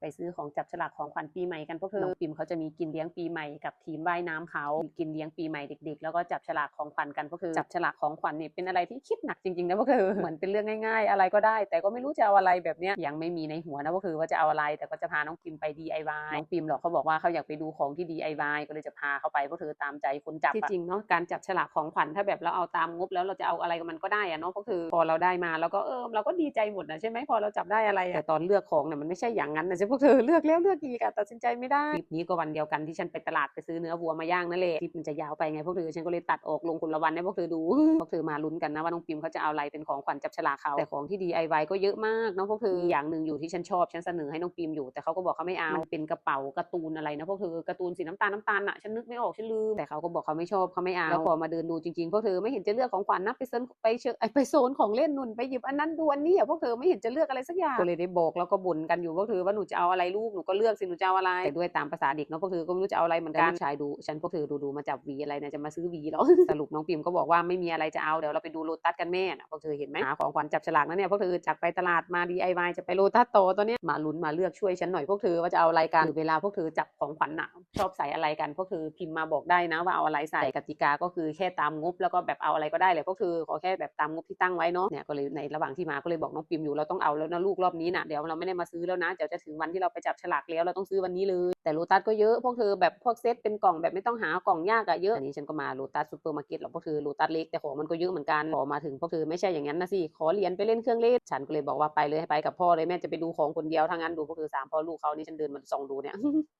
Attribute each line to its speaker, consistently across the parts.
Speaker 1: ไปซื้อของจับฉลากของขวัญปีใหม่กันพวกเธอน้องปิมเขาจะมีกินเลี้ยงปีใหม่กับทีมว่ายน้ำเขากินเลี้ยงปีใหม่เด็ก ๆ แล้วก็จับฉลากของขวัญกันพวกเธอจับฉลากของขวัญเนี่ยเป็นอะไรที่คิดหนักจริงๆนะพวกเธอเหมือนเป็นเรื่องง่าย ๆ อะไรก็ได้ แต่ก็ไม่รู้จะเอาอะไรแบบเนี้ยยังไม่มีในหัวนะพวกเธอว่าจะเอาอะไร แต่ก็จะพาน้องปิมไป DIY น้องปิมหรอกเขาบอกว่าเขาอยากไปดูของที่ DIY ก็เลยจะพาเขาไปพวกเธอตามใจคนจับที่จริงเนาะการจับฉลากของขวัญถ้าแบบเราเอาตามงบแล้วเราจะเอาอะไรกับมันก็ได้อะเนาะพวกเธอพอเราได้มาแล้วก็เออเราก็ดีใจหมดนะใช่ไหมพอเราจับได้อะไรอะแต่ตอนเลือกของเนี่ยมันไม่ใช่อย่างนั้นนะใช่พวกเธอเลือกแล้วเลือกอีกอะตัดสินใจไม่ได้คลิปนี้ก็วันเดียวกันที่ฉันไปตลาดไปซื้อเนื้อวัวมาย่างนั่นแหละคลิปมันจะยาวไปไงพวกเธอฉันก็เลยตัดออกลงคนละวันให้พวกเธอดูพวกเธอมาลุ้นกันนะว่าน้องปิมเขาจะเอาอะไรเป็นของขวัญจับฉลากเขาแต่ของที่ DIY ก็เยอะมากเนาะพวกเธอมีอย่างหนึ่งอยู่ที่ฉันชอบฉันเสนอให้น้องปิมอยู่แต่เขาก็บอกเขาไม่เอามันเป็นกระเป๋าการ์ตูนอะไรนะพวกเธอการ์ตูนสีน้ำตาลน้ำตาลอะฉันนึกไม่ออกฉันลืมแต่เขาก็บอกเขาไม่ชอบเขาไม่เอาแล้วพอมาเดินดูจริงๆพวกเธอไม่เห็นจะเลือกของขวัญนะไปเซินไปเชอไปโซนของเล่นนุ่นไปหยิบอันนั้นดูอันนี้อะพวกเธอไม่เห็นจะเลือกอะไรสักอย่างก็เลยได้บอกแล้วก็บ่นกันอยู่พวกเธอว่าหนูจะเอาอะไรลูกหนูก็เลือกสิหนูจะเอาอะไรแต่ด้วยตามภาษาเด็กเนาะพวกเธอก็ไม่รู้จะเอาอะไรเหมือนกันลูกชายดูฉันพวกเธอดูดูมาจับหวีอะไรเนี่ยจะมาซื้อหวีเหรอสรุปน้องปิมก็บอกว่าไม่มีอะไรจะเอาเดี๋ยวเราไปดูโลตัสกันแม่นะพวกเธอเห็นไหมหาของขวัญจับฉลากนะเนี่ยพวกเธอจากไปตลาดมา DIY จะไปโลตัสโตตอนเนี้ยมาลุ้นมาเลือกช่วยฉันหน่อยพวกเธอว่าจะเอาอะไรกันหรือเวลาพวกเธอจับของขวัญน่ะชอบใส่อะไรกันพวกเธอพิมพ์มาบอกได้นะว่าเอาอะไรใส่แต่กติกาก็คือแค่ตามงบแล้วก็แบบเอาอะไรก็ได้เลยพวกเธอขอแค่แบบตามงบที่ตั้งไว้เนาะเนี่ยก็เลยในระหว่างที่มาก็เลยบอกน้องปิมอยู่เราต้องเอาแล้วนะลูกรอบนี้นะเดี๋ยวเราไม่ได้มาซื้อแล้วนะเดี๋ยวจะถึงวันที่เราไปจับฉลากแล้วเราต้องซื้อวันนี้เลยแต่โลตัสก็เยอะพวกเธอแบบพวกเซตเป็นกล่องแบบไม่ต้องหากล่องยากอะเยอะอันนี้ฉันก็มาโลตัสซูเปอร์มาร์เก็ตหรอกพวกเธอโลตัสเล็กแต่ของมันก็เยอะเหมือนกันพอมาถึงพวกเธอไม่ใช่อย่างนั้นนะสิขอเรียญไปเล่นเครื่องเล่นฉันก็เลยบอกว่าไปเลยให้ไปกับพ่อเลยแม่จะไปดูของคนเดียวถ้างั้นดูพวกเธอสามพ่อลูกเขานี่ฉันเดินมาส่องดูเนี่ย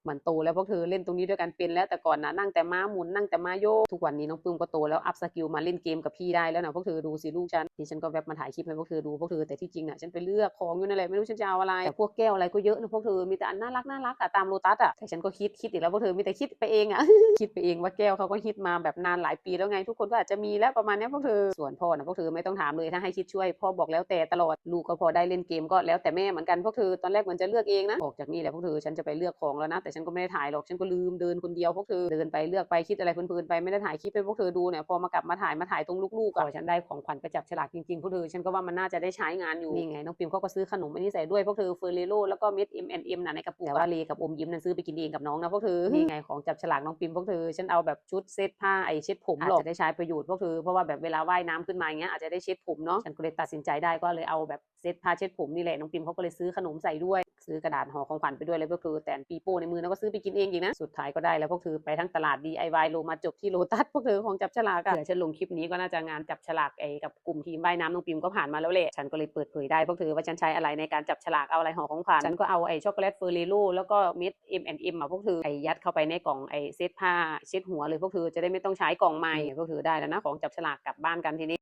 Speaker 1: มันโตแล้วพวกเธอเล่นตรงนี้ด้วยกันเป็นแล้วแต่ก่อนนะนั่งแต่ม้าหมุนนั่งแต่ม้าโยกทุกวันนี้น้องปึ้มก็โตแล้วอัพสกิลมาเล่นเกมกับพี่ได้แล้วนะพวกเธอดูสิลูกฉันนี่ฉันก็แวบมาถ่ายคลิปให้พวกเธอดูพวกเธอแต่ที่จริงน่ะฉันไปเลือกของอยู่นั่นแหละไม่รู้ฉันจะเอาอะไรแต่พวกแก้วอะไรก็เยอะนะพวกเธอมีแต่อันน่ารักน่ารักอะตามโลตัสอะแต่ฉันก็คิดคิดอีกแล้วพวกเธอมีแต่คิดไปเองอะคิดไปเองว่าแก้วเขาก็ฮิตมาแบบนานหลายปีแล้วไง ทุกคนก็อาจจะมีแล้วประมาณนี้พวกเธอส่วนพ่อนะพวกเธอไม่ต้องถามเลยถ้าให้คิดช่วยพ่อบอกแล้วแต่ตลอดลูกก็พอได้เล่นเกมก็แล้วแต่แม่เหมือนกันพวกเธอตอนแรกมันจะเลือกเองนะออกจากนี่แหละพวกเธอฉันจะไปเลือกของแล้วนะ แต่ฉันก็ไม่ได้ถ่ายหรอกฉันก็ลืมเดินคนเดียวพวกเธอเดินไปเลือกไปคิดอะไรเพลินๆไปไม่ได้ถ่ายคลิปให้พวกเธอดูเนี่ยพอมากลับมาถ่ายมาถ่ายตรงลูกๆอะฉันได้ของขวัญไปจับฉลากจริงๆพวกเธอฉันก็ว่ามันน่าจะได้ใช้งานอยู่นี่ไงน้องปิมเขาก็ซื้อขนมอันนี้ใส่ด้วยพวกเธอเฟอร์เรโรแล้วก็เม็ด M M นะในกระปุกแต่ว่าเลกับอมยิ้มนั้นซื้อไปกินเองกับน้องนะพวกเธอนี่ไงของจับฉลากน้องปิมพวกเธอฉันเอาแบบชุดเซตผ้าไอเช็ดผมหรอกจะได้ใช้ประโยชน์พวกเธอเพราะว่าแบบเวลาว่ายน้ำขึ้นมาอย่างเงี้ยอาจจะได้เช็ดผมเนาะฉันก็เลยตัดสินใจได้ก็เลยเอาแบบเซตผ้าเช็ดผมนี่แหละน้องปิมเขาก็เลยซื้อขนมใส่ด้วย ซื้อกระดาษห่อของขวัญไปด้วยเลยพวกเธอแต่ปีโป้ในมือแล้วก็ซื้อไปกินเองอีกนะสุดท้ายก็ได้แล้วพวกเธอไปทั้งตลาด DIY โลมาจบที่โลตัสพวกเธอของจับฉลากอะเดี๋ยวฉันลงคลิปนี้ก็น่าจะงานจับฉลากไอกับกลุ่มทีมว่ายน้ำน้องปิมก็ผ่านมาแล้วแหละฉันก็เลยเปิดเผยได้พวกเธอว่าฉันใช้อะไรในการจับฉลากเอาอะไรห่อของขวัญฉันก็เอาไอช็อกโกแลตเฟอร์เรโรแล้วก็เม็ด M&M อะพวกเธอไอยัดเข้าไปในกล่องไอเซตผ้าเช็ดหัวเลยพวกเธอจะได้ไม่ต้องใช้กล่องใหม่พวกเธอได้แล้วนะของจับฉลากกลับบ้านกันทีนี้